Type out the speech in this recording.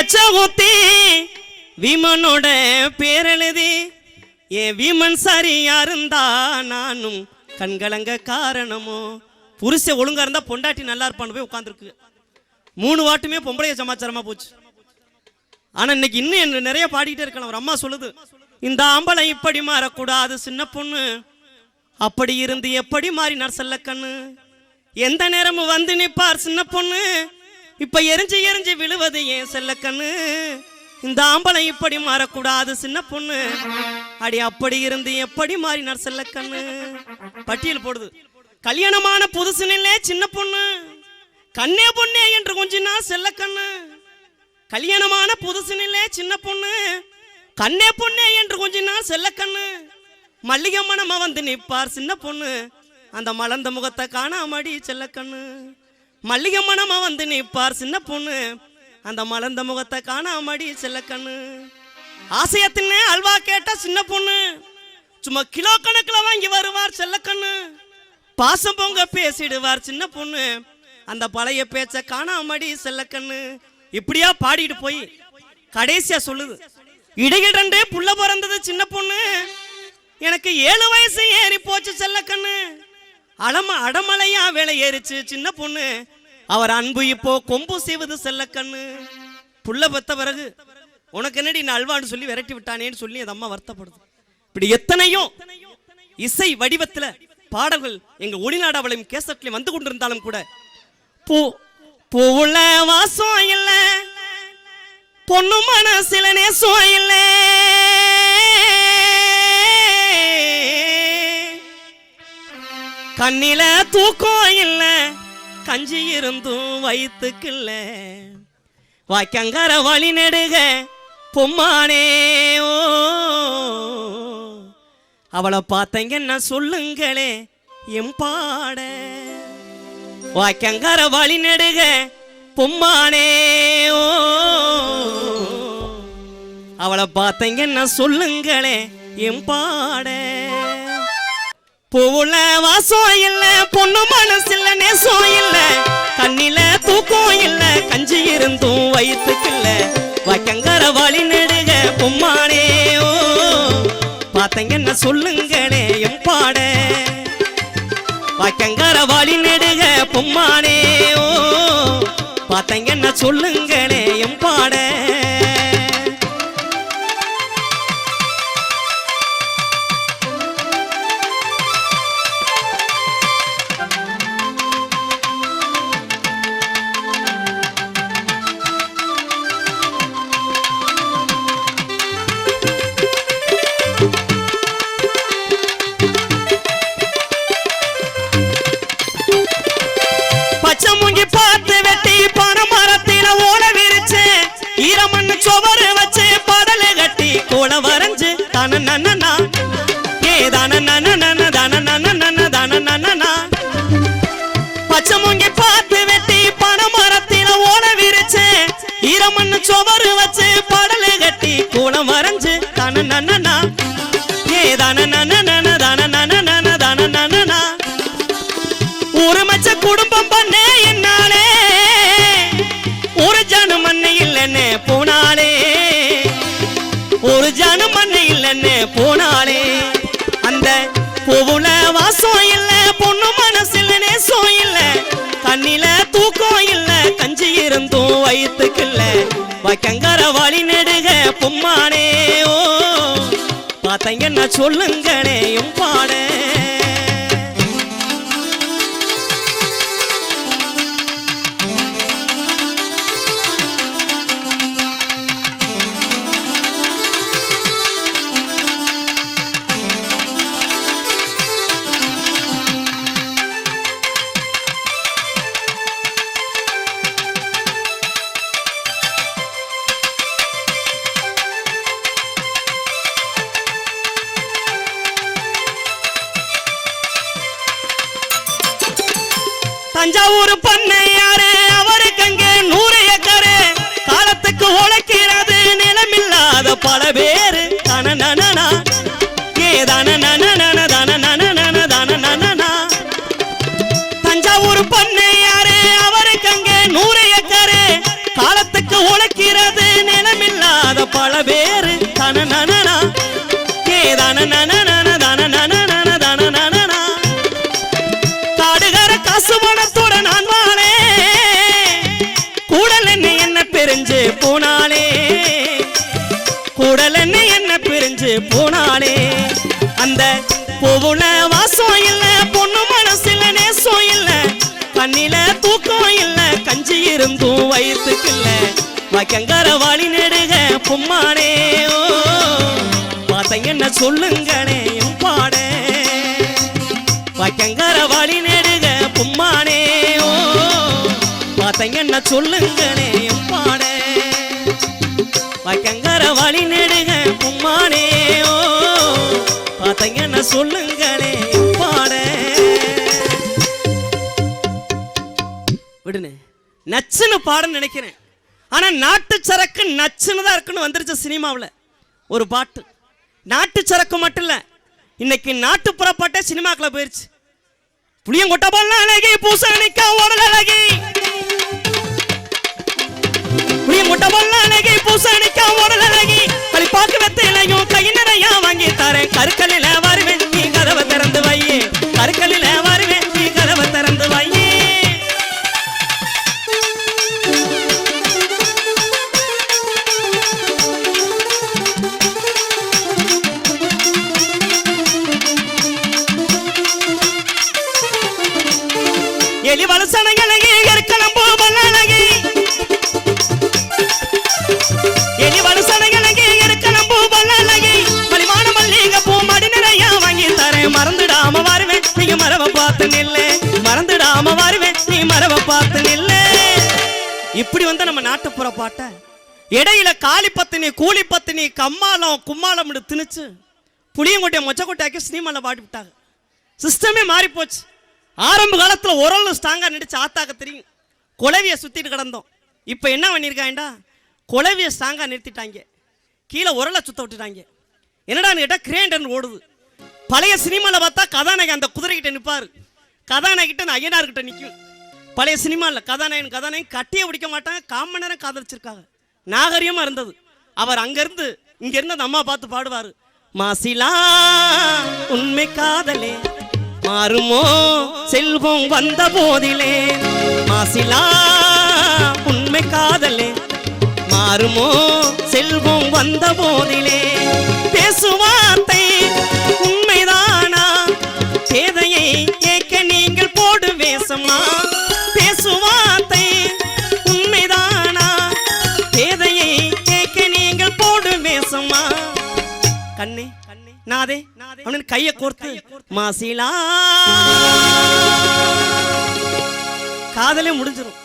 பச்சை ஊத்தி விமனோட பேரெழுதி. என் விமன் சரியா இருந்தா நானும் கண்கலங்க காரணமோ? புருஷ ஒழுங்கா இருந்தா பொண்டாட்டி நல்லா இருப்பான்னு போய் உட்காந்துருக்கு மூணு வாட்டுமே பொம்பளைய சமாச்சாரமா போச்சு. ஆனா இன்னைக்கு இன்னும் என்ன நிறைய பாடிக்கிட்டே இருக்கலாம். ஒரு அம்மா சொல்லுது இந்த ஆம்பளை இப்படி மாறக்கூடாது சின்ன பொண்ணு. அப்படி இருந்து எப்படி மாறினார் செல்ல கண்ணு எந்த நேரமும் வந்து நிப்பார் சின்ன பொண்ணு? இப்ப எரிஞ்சு எரிஞ்சு விழுவது ஏன் செல்ல கண்ணு? இந்த ஆம்பளை இப்படி மாறக்கூடாது சின்ன பொண்ணு. அடி அப்படி இருந்து எப்படி மாறினார் செல்ல கண்ணு? பட்டியல் போடுது. கல்யாணமான புதுசு நில்லே சின்ன பொண்ணு. கண்ணே பொண்ணே என்று கொஞ்சினா செல்ல கண்ணு. கல்யாணமான புதுசு நில்லே சின்ன பொண்ணு. கண்ணே பொண்ணே என்று கொஞ்சினா செல்ல கண்ணு. மல்லிகை மனமா வந்து நிற்பார் சின்ன பொண்ணு. அந்த மலர்ந்த முகத்தை காணாமடி செல்ல கண்ணு. மல்லிகை மனமா வந்து நிப்பார் சின்ன பொண்ணு. அந்த மலர்ந்த முகத்தை காணாமடி செல்ல கண்ணு. ஆசையத்தின்னு அல்வா கேட்ட சின்ன பொண்ணு. சும்மா கிலோ கணக்கில் வாங்கி வருவார் செல்ல கண்ணு. பாசம் பொங்க பேசிடுவார் சின்ன பொண்ணு. அந்த பழைய பேச்ச காணாமடி செல்ல கண்ணு. இப்படியா பாடிட்டு போய் கடைசியா சொல்லுது. இடையில் ரெண்டே புள்ள பிறந்தது சின்ன பொண்ணு. எனக்கு ஏழு வயசு ஏறி போச்சு செல்ல கண்ணு. அடம அடமலையா வேலை ஏறிச்சு சின்ன பொண்ணு. அவர் அன்பு இப்போ கொம்பு செய்வது செல்ல கண்ணு புள்ள பத்த பிறகு உனக்கு என்னடி நான் அல்வான்னு சொல்லி விரட்டி விட்டானேன்னு சொல்லி அந்த அம்மா வருத்தப்படுது. இப்படி எத்தனையோ இசை வடிவத்துல பாடல்கள் எங்க ஒளிநாடாவளையும் கேசட்லையும் வந்து கொண்டிருந்தாலும் கூட பூ பூவுள்ள வாசம் இல்ல பொண்ணு மனசில நேசம் இல்ல. கண்ணில தூக்கம் இல்லை கஞ்சி இருந்தும் வயிற்றுக்குல்ல வாய்க்கங்கர வழி நெடுக பொம்மானே ஓ. அவளை பார்த்தீங்கன்னா சொல்லுங்களே எம்பாட வாய்க்கங்கர வழி நெடுக பொம்மானே ஓ. அவளை பார்த்தீங்கன்னா சொல்லுங்களே எம்பாட பூவுல வாசம் இல்ல பொண்ணு மனசுல நேசம் இல்ல கண்ணில தூக்கம் இல்ல கஞ்சி இருந்தும் வயிற்றுக்குல்ல வக்கங்கர வழி நெடுக பொம்மானே ஓ பார்த்தீங்கன்னா சொல்லுங்களே எம்பாட வக்கங்கர வழி நெடுக பொம்மானே ஓ என்ன சொல்லுங்களே எம் பாட. கட்டி வரைஞ்சு தன நன்னா ஏ தன நன தன நன தன நன்னா பச்சை முங்கி பார்த்து வெட்டி பனை மரத்தில ஓட விரிச்சு ஈரமண்ணு சுவரு வச்சு படலை கட்டி கூட வரைஞ்சு தன நன்னா ஏ தன நன வைக்கங்கர வழி நெடுக பொம்மானே ஓ. பார்த்தீங்கன்னா சொல்லுங்களே என் பாட. தஞ்சாவூர் பண்ணையாரு அவருக்கு அங்கே நூறு ஏக்கரு. காலத்துக்கு உழைக்கிறது நிலமில்லாத பல பேரு. தன நனனா ஏ தன நனன தன நனன தன நனனா தஞ்சாவூர் பண்ணையாரு அவருக்கு அங்கே நூறு ஏக்கரு. காலத்துக்கு உழைக்கிறது பல பேரு. தன நனனா ஏ தன கங்கார வாளி நெடுக பொம்மானே. ஓ பார்த்த என்ன சொல்லுங்களே பாட. பாடே வைக்கங்கார நெடுக பொம்மானே. ஓ பார்த்த என்ன சொல்லுங்களே பாட. பாடே வைக்கங்கார நெடுக பொம்மானே. ஓ பார்த்த என்ன சொல்லுங்களே பாட பாடே. விடுனே நச்சுன்னு பாடன்னு நினைக்கிறேன். ஆனா நாட்டு சரக்கு நச்சுன்னு தான் இருக்குன்னு வந்துருச்சு சினிமாவில். ஒரு பாட்டு. நாட்டு சரக்கு மட்டும் இல்ல இன்னைக்கு நாட்டுப்புற பாட்டே சினிமாக்குள்ள போயிருச்சு. புளியங்கொட்டை போல அழகி பூசணிக்கா உடல் அழகி. புளியங்கொட்டை போல அழகி பூசணிக்கா உடல் அழகி. களிப்பாக்கு வெத்தையிலையும் கை நிறையா வாங்கி தரேன். கருக்கல்லில எலி வலசனைகளகி எருக்கலம்பு பல்லழகி எலி வலசனைகளகி எருக்கலம்பு பல்லழகி மலிவான மல்லிகை பூ மடி நிறைய வாங்கி தரேன். மறந்துடாம வருவேன். நீங்க மரவ பார்த்து நில்லு. மறந்துடாம வருவேன். நீ மரவ பார்த்து நில்லு. இப்படி வந்து நம்ம நாட்டுப்புற பாட்டை. இடையில காளி பத்தினி கூலி பத்தினி கம்மாளம் கும்மாளம் திணிச்சு புளியங்கொட்டையை மொச்சக்கொட்டையாக்கி சினிமாவில் பாடி விட்டாங்க சிஸ்டமே மாறி போச்சு ஆரம்ப காலத்தில் உரல் ஸ்ட்ராங்காக நடிச்சு ஆத்தாக்க தெரியும். குலவியை சுற்றிட்டு கிடந்தோம். இப்போ என்ன பண்ணியிருக்காங்கடா குலவியை ஸ்ட்ராங்காக நிறுத்திட்டாங்க. கீழே உரலை சுத்த விட்டுட்டாங்க. என்னடான்னு கேட்டால் கிரேண்டர்னு ஓடுது. பழைய சினிமாவில் பார்த்தா கதாநாயகன் அந்த குதிரைக்கிட்ட நிற்பார் கதாநாயகிட்ட அந்த ஐயனார்கிட்ட நிற்கும் பழைய சினிமாவில் கதாநாயகன் கதாநாயகன் கட்டியே பிடிக்க மாட்டாங்க காமன் நேரம் காதலிச்சிருக்காங்க. நாகரிகமாக இருந்தது. அவர் அங்கேருந்து இங்கேருந்து அந்த அம்மா பார்த்து பாடுவார் மாசிலா உண்மை காதலே மாறுமோ? செல்வம் வந்த போதிலே மாசிலா உண்மை காதலே. மாறுமோ? செல்வம் வந்த போதிலே பேசுவார்த்தை உண்மைதானா? பேதையை கேட்க நீங்கள் போடு வேசமா பேசுவார்த்தை உண்மைதானா? பேதையை கேட்க நீங்கள் போடு வேசமா கண்ணே கண்ணே நாதே நாதே அப்படின்னு கையை கோர்த்து. மாசிலா. காதலே முடிஞ்சிடும்